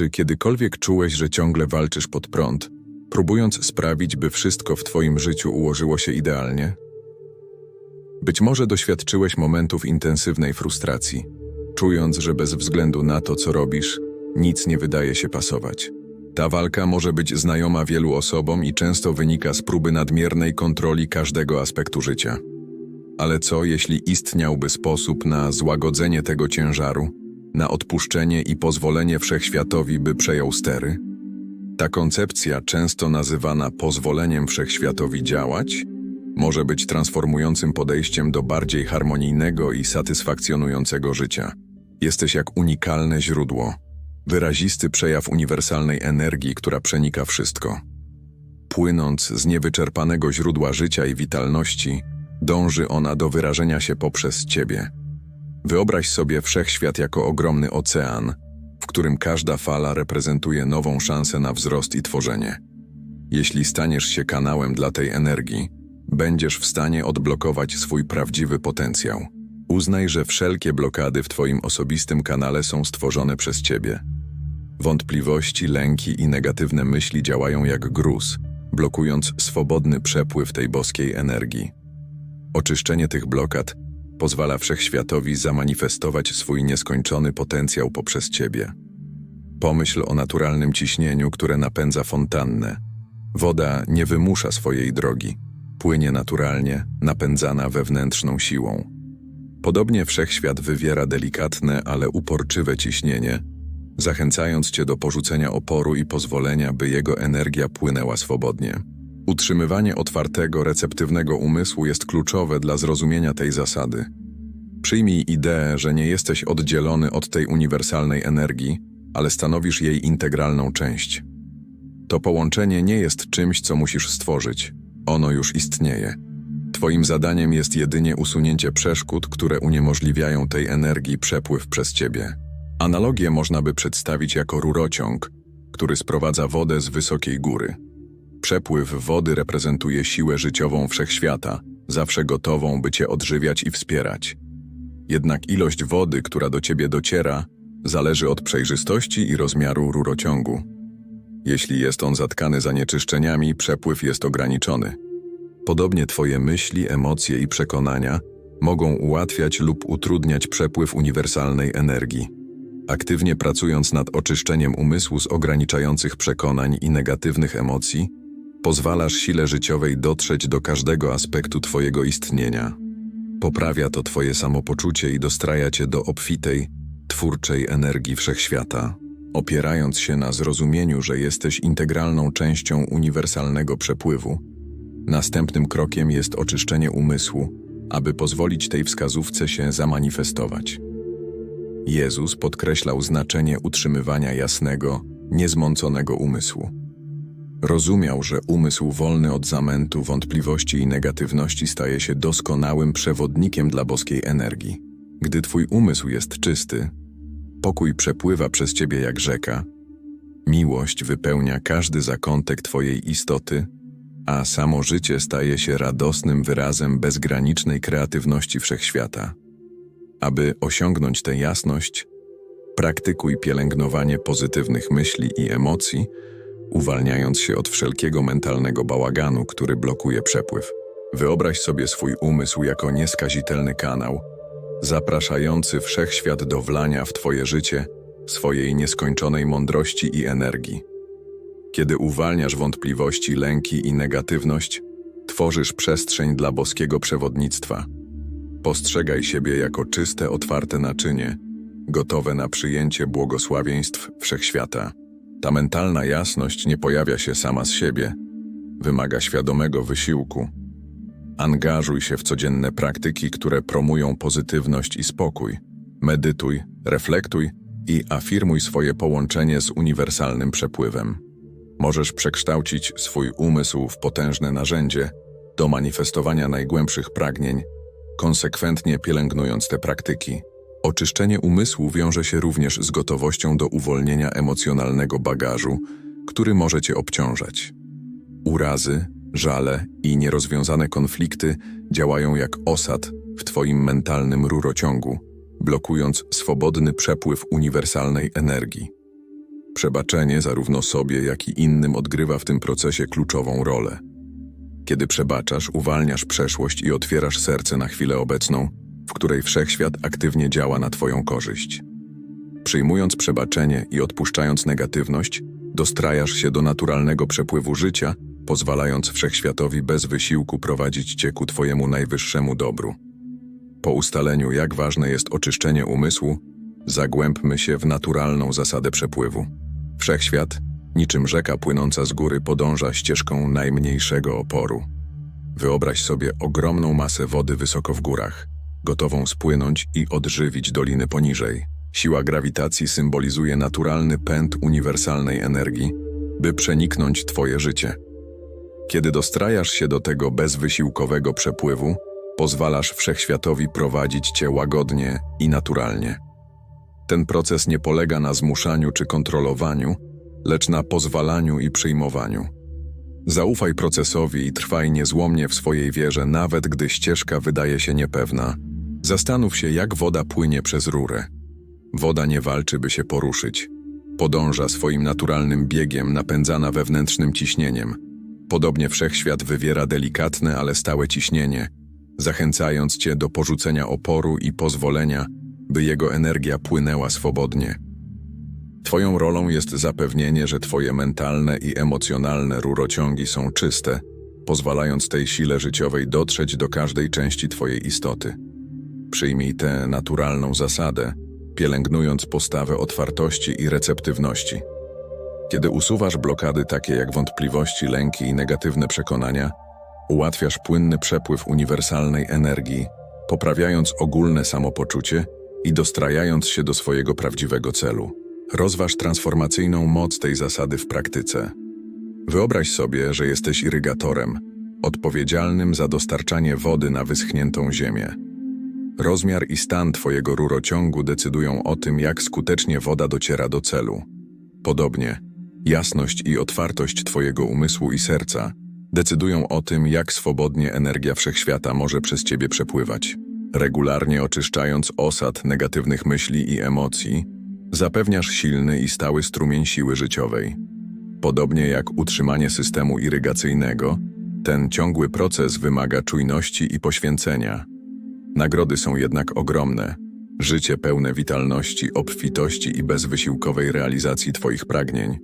Czy kiedykolwiek czułeś, że ciągle walczysz pod prąd, próbując sprawić, by wszystko w Twoim życiu ułożyło się idealnie? Być może doświadczyłeś momentów intensywnej frustracji, czując, że bez względu na to, co robisz, nic nie wydaje się pasować. Ta walka może być znajoma wielu osobom i często wynika z próby nadmiernej kontroli każdego aspektu życia. Ale co, jeśli istniałby sposób na złagodzenie tego ciężaru, na odpuszczenie i pozwolenie wszechświatowi, by przejął stery? Ta koncepcja, często nazywana pozwoleniem wszechświatowi działać, może być transformującym podejściem do bardziej harmonijnego i satysfakcjonującego życia. Jesteś jak unikalne źródło, wyrazisty przejaw uniwersalnej energii, która przenika wszystko. Płynąc z niewyczerpanego źródła życia i witalności, dąży ona do wyrażenia się poprzez ciebie. Wyobraź sobie wszechświat jako ogromny ocean, w którym każda fala reprezentuje nową szansę na wzrost i tworzenie. Jeśli staniesz się kanałem dla tej energii, będziesz w stanie odblokować swój prawdziwy potencjał. Uznaj, że wszelkie blokady w Twoim osobistym kanale są stworzone przez Ciebie. Wątpliwości, lęki i negatywne myśli działają jak gruz, blokując swobodny przepływ tej boskiej energii. Oczyszczenie tych blokad pozwala wszechświatowi zamanifestować swój nieskończony potencjał poprzez Ciebie. Pomyśl o naturalnym ciśnieniu, które napędza fontannę. Woda nie wymusza swojej drogi, płynie naturalnie, napędzana wewnętrzną siłą. Podobnie wszechświat wywiera delikatne, ale uporczywe ciśnienie, zachęcając cię do porzucenia oporu i pozwolenia, by jego energia płynęła swobodnie. Utrzymywanie otwartego, receptywnego umysłu jest kluczowe dla zrozumienia tej zasady. Przyjmij ideę, że nie jesteś oddzielony od tej uniwersalnej energii, ale stanowisz jej integralną część. To połączenie nie jest czymś, co musisz stworzyć. Ono już istnieje. Twoim zadaniem jest jedynie usunięcie przeszkód, które uniemożliwiają tej energii przepływ przez ciebie. Analogię można by przedstawić jako rurociąg, który sprowadza wodę z wysokiej góry. Przepływ wody reprezentuje siłę życiową wszechświata, zawsze gotową, by cię odżywiać i wspierać. Jednak ilość wody, która do ciebie dociera, zależy od przejrzystości i rozmiaru rurociągu. Jeśli jest on zatkany zanieczyszczeniami, przepływ jest ograniczony. Podobnie Twoje myśli, emocje i przekonania mogą ułatwiać lub utrudniać przepływ uniwersalnej energii. Aktywnie pracując nad oczyszczeniem umysłu z ograniczających przekonań i negatywnych emocji, pozwalasz sile życiowej dotrzeć do każdego aspektu Twojego istnienia. Poprawia to Twoje samopoczucie i dostraja Cię do obfitej, twórczej energii wszechświata, opierając się na zrozumieniu, że jesteś integralną częścią uniwersalnego przepływu. Następnym krokiem jest oczyszczenie umysłu, aby pozwolić tej wskazówce się zamanifestować. Jezus podkreślał znaczenie utrzymywania jasnego, niezmąconego umysłu. Rozumiał, że umysł wolny od zamętu, wątpliwości i negatywności staje się doskonałym przewodnikiem dla boskiej energii. Gdy twój umysł jest czysty, pokój przepływa przez ciebie jak rzeka, miłość wypełnia każdy zakątek twojej istoty, a samo życie staje się radosnym wyrazem bezgranicznej kreatywności wszechświata. Aby osiągnąć tę jasność, praktykuj pielęgnowanie pozytywnych myśli i emocji, uwalniając się od wszelkiego mentalnego bałaganu, który blokuje przepływ. Wyobraź sobie swój umysł jako nieskazitelny kanał, zapraszający wszechświat do wlania w Twoje życie swojej nieskończonej mądrości i energii. Kiedy uwalniasz wątpliwości, lęki i negatywność, tworzysz przestrzeń dla boskiego przewodnictwa. Postrzegaj siebie jako czyste, otwarte naczynie, gotowe na przyjęcie błogosławieństw wszechświata. Ta mentalna jasność nie pojawia się sama z siebie, wymaga świadomego wysiłku. Angażuj się w codzienne praktyki, które promują pozytywność i spokój. Medytuj, reflektuj i afirmuj swoje połączenie z uniwersalnym przepływem. Możesz przekształcić swój umysł w potężne narzędzie do manifestowania najgłębszych pragnień, konsekwentnie pielęgnując te praktyki. Oczyszczenie umysłu wiąże się również z gotowością do uwolnienia emocjonalnego bagażu, który może cię obciążać. Urazy, żale i nierozwiązane konflikty działają jak osad w twoim mentalnym rurociągu, blokując swobodny przepływ uniwersalnej energii. Przebaczenie zarówno sobie, jak i innym odgrywa w tym procesie kluczową rolę. Kiedy przebaczasz, uwalniasz przeszłość i otwierasz serce na chwilę obecną, w której wszechświat aktywnie działa na Twoją korzyść. Przyjmując przebaczenie i odpuszczając negatywność, dostrajasz się do naturalnego przepływu życia, pozwalając wszechświatowi bez wysiłku prowadzić Cię ku Twojemu najwyższemu dobru. Po ustaleniu, jak ważne jest oczyszczenie umysłu, zagłębmy się w naturalną zasadę przepływu. Wszechświat, niczym rzeka płynąca z góry, podąża ścieżką najmniejszego oporu. Wyobraź sobie ogromną masę wody wysoko w górach, gotową spłynąć i odżywić doliny poniżej. Siła grawitacji symbolizuje naturalny pęd uniwersalnej energii, by przeniknąć Twoje życie. Kiedy dostrajasz się do tego bezwysiłkowego przepływu, pozwalasz wszechświatowi prowadzić cię łagodnie i naturalnie. Ten proces nie polega na zmuszaniu czy kontrolowaniu, lecz na pozwalaniu i przyjmowaniu. Zaufaj procesowi i trwaj niezłomnie w swojej wierze, nawet gdy ścieżka wydaje się niepewna. Zastanów się, jak woda płynie przez rurę. Woda nie walczy, by się poruszyć. Podąża swoim naturalnym biegiem, napędzana wewnętrznym ciśnieniem. Podobnie wszechświat wywiera delikatne, ale stałe ciśnienie, zachęcając cię do porzucenia oporu i pozwolenia, by jego energia płynęła swobodnie. Twoją rolą jest zapewnienie, że twoje mentalne i emocjonalne rurociągi są czyste, pozwalając tej sile życiowej dotrzeć do każdej części twojej istoty. Przyjmij tę naturalną zasadę, pielęgnując postawę otwartości i receptywności. Kiedy usuwasz blokady takie jak wątpliwości, lęki i negatywne przekonania, ułatwiasz płynny przepływ uniwersalnej energii, poprawiając ogólne samopoczucie i dostrajając się do swojego prawdziwego celu. Rozważ transformacyjną moc tej zasady w praktyce. Wyobraź sobie, że jesteś irygatorem, odpowiedzialnym za dostarczanie wody na wyschniętą ziemię. Rozmiar i stan Twojego rurociągu decydują o tym, jak skutecznie woda dociera do celu. Podobnie, jasność i otwartość Twojego umysłu i serca decydują o tym, jak swobodnie energia wszechświata może przez Ciebie przepływać. Regularnie oczyszczając osad negatywnych myśli i emocji, zapewniasz silny i stały strumień siły życiowej. Podobnie jak utrzymanie systemu irygacyjnego, ten ciągły proces wymaga czujności i poświęcenia. Nagrody są jednak ogromne. Życie pełne witalności, obfitości i bezwysiłkowej realizacji Twoich pragnień.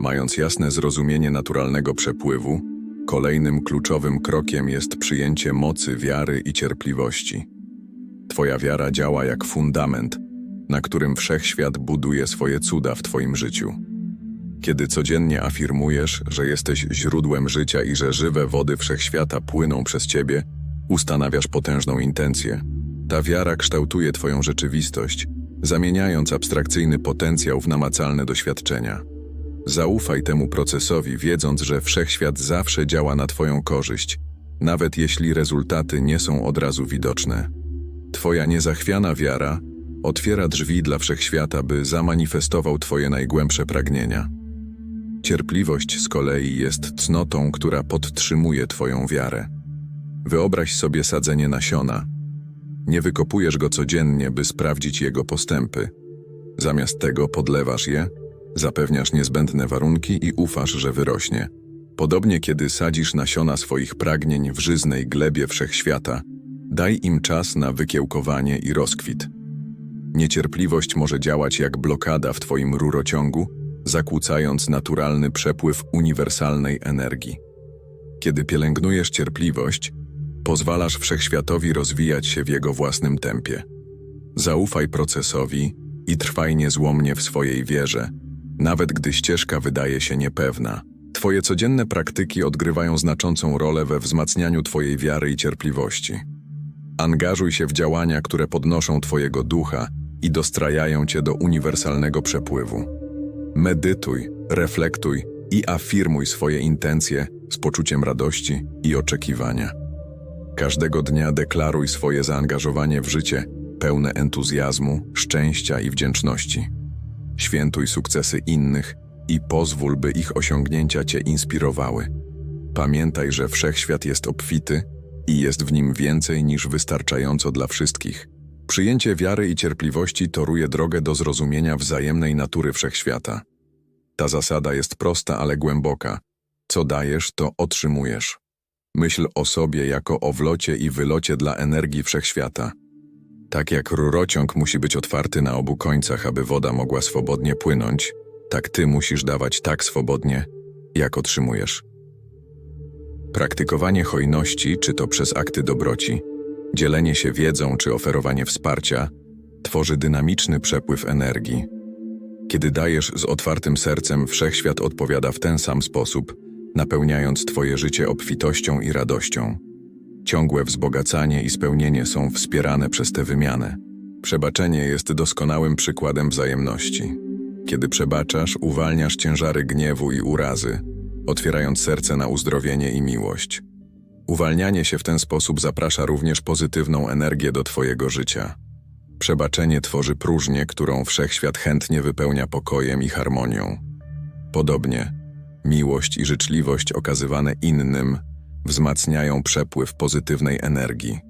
Mając jasne zrozumienie naturalnego przepływu, kolejnym kluczowym krokiem jest przyjęcie mocy wiary i cierpliwości. Twoja wiara działa jak fundament, na którym wszechświat buduje swoje cuda w Twoim życiu. Kiedy codziennie afirmujesz, że jesteś źródłem życia i że żywe wody wszechświata płyną przez Ciebie, ustanawiasz potężną intencję. Ta wiara kształtuje Twoją rzeczywistość, zamieniając abstrakcyjny potencjał w namacalne doświadczenia. Zaufaj temu procesowi, wiedząc, że wszechświat zawsze działa na Twoją korzyść, nawet jeśli rezultaty nie są od razu widoczne. Twoja niezachwiana wiara otwiera drzwi dla wszechświata, by zamanifestował Twoje najgłębsze pragnienia. Cierpliwość z kolei jest cnotą, która podtrzymuje Twoją wiarę. Wyobraź sobie sadzenie nasiona. Nie wykopujesz go codziennie, by sprawdzić jego postępy. Zamiast tego podlewasz je, zapewniasz niezbędne warunki i ufasz, że wyrośnie. Podobnie kiedy sadzisz nasiona swoich pragnień w żyznej glebie wszechświata, daj im czas na wykiełkowanie i rozkwit. Niecierpliwość może działać jak blokada w Twoim rurociągu, zakłócając naturalny przepływ uniwersalnej energii. Kiedy pielęgnujesz cierpliwość, pozwalasz wszechświatowi rozwijać się w jego własnym tempie. Zaufaj procesowi i trwaj niezłomnie w swojej wierze, nawet gdy ścieżka wydaje się niepewna. Twoje codzienne praktyki odgrywają znaczącą rolę we wzmacnianiu Twojej wiary i cierpliwości. Angażuj się w działania, które podnoszą Twojego ducha i dostrajają Cię do uniwersalnego przepływu. Medytuj, reflektuj i afirmuj swoje intencje z poczuciem radości i oczekiwania. Każdego dnia deklaruj swoje zaangażowanie w życie, pełne entuzjazmu, szczęścia i wdzięczności. Świętuj sukcesy innych i pozwól, by ich osiągnięcia Cię inspirowały. Pamiętaj, że wszechświat jest obfity i jest w nim więcej niż wystarczająco dla wszystkich. Przyjęcie wiary i cierpliwości toruje drogę do zrozumienia wzajemnej natury wszechświata. Ta zasada jest prosta, ale głęboka. Co dajesz, to otrzymujesz. Myśl o sobie jako o wlocie i wylocie dla energii wszechświata. Tak jak rurociąg musi być otwarty na obu końcach, aby woda mogła swobodnie płynąć, tak ty musisz dawać tak swobodnie, jak otrzymujesz. Praktykowanie hojności, czy to przez akty dobroci, dzielenie się wiedzą czy oferowanie wsparcia, tworzy dynamiczny przepływ energii. Kiedy dajesz z otwartym sercem, wszechświat odpowiada w ten sam sposób, napełniając Twoje życie obfitością i radością. Ciągłe wzbogacanie i spełnienie są wspierane przez tę wymianę. Przebaczenie jest doskonałym przykładem wzajemności. Kiedy przebaczasz, uwalniasz ciężary gniewu i urazy, otwierając serce na uzdrowienie i miłość. Uwalnianie się w ten sposób zaprasza również pozytywną energię do Twojego życia. Przebaczenie tworzy próżnię, którą wszechświat chętnie wypełnia pokojem i harmonią. Podobnie, miłość i życzliwość okazywane innym wzmacniają przepływ pozytywnej energii.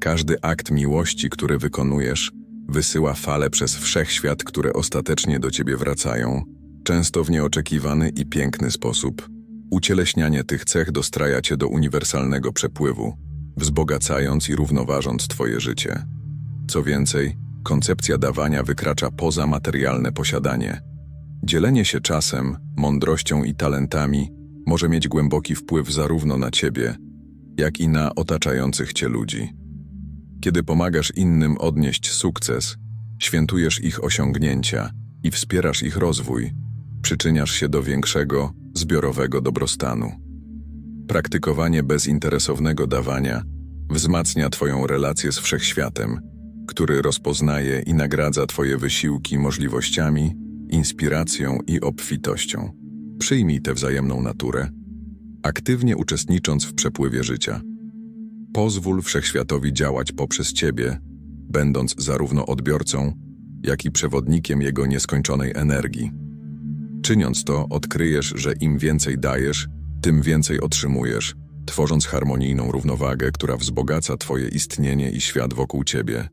Każdy akt miłości, który wykonujesz, wysyła fale przez wszechświat, które ostatecznie do ciebie wracają, często w nieoczekiwany i piękny sposób. Ucieleśnianie tych cech dostraja cię do uniwersalnego przepływu, wzbogacając i równoważąc twoje życie. Co więcej, koncepcja dawania wykracza poza materialne posiadanie. Dzielenie się czasem, mądrością i talentami może mieć głęboki wpływ zarówno na ciebie, jak i na otaczających cię ludzi. Kiedy pomagasz innym odnieść sukces, świętujesz ich osiągnięcia i wspierasz ich rozwój, przyczyniasz się do większego, zbiorowego dobrostanu. Praktykowanie bezinteresownego dawania wzmacnia Twoją relację z wszechświatem, który rozpoznaje i nagradza Twoje wysiłki możliwościami, inspiracją i obfitością. Przyjmij tę wzajemną naturę, aktywnie uczestnicząc w przepływie życia. Pozwól wszechświatowi działać poprzez Ciebie, będąc zarówno odbiorcą, jak i przewodnikiem jego nieskończonej energii. Czyniąc to, odkryjesz, że im więcej dajesz, tym więcej otrzymujesz, tworząc harmonijną równowagę, która wzbogaca Twoje istnienie i świat wokół Ciebie.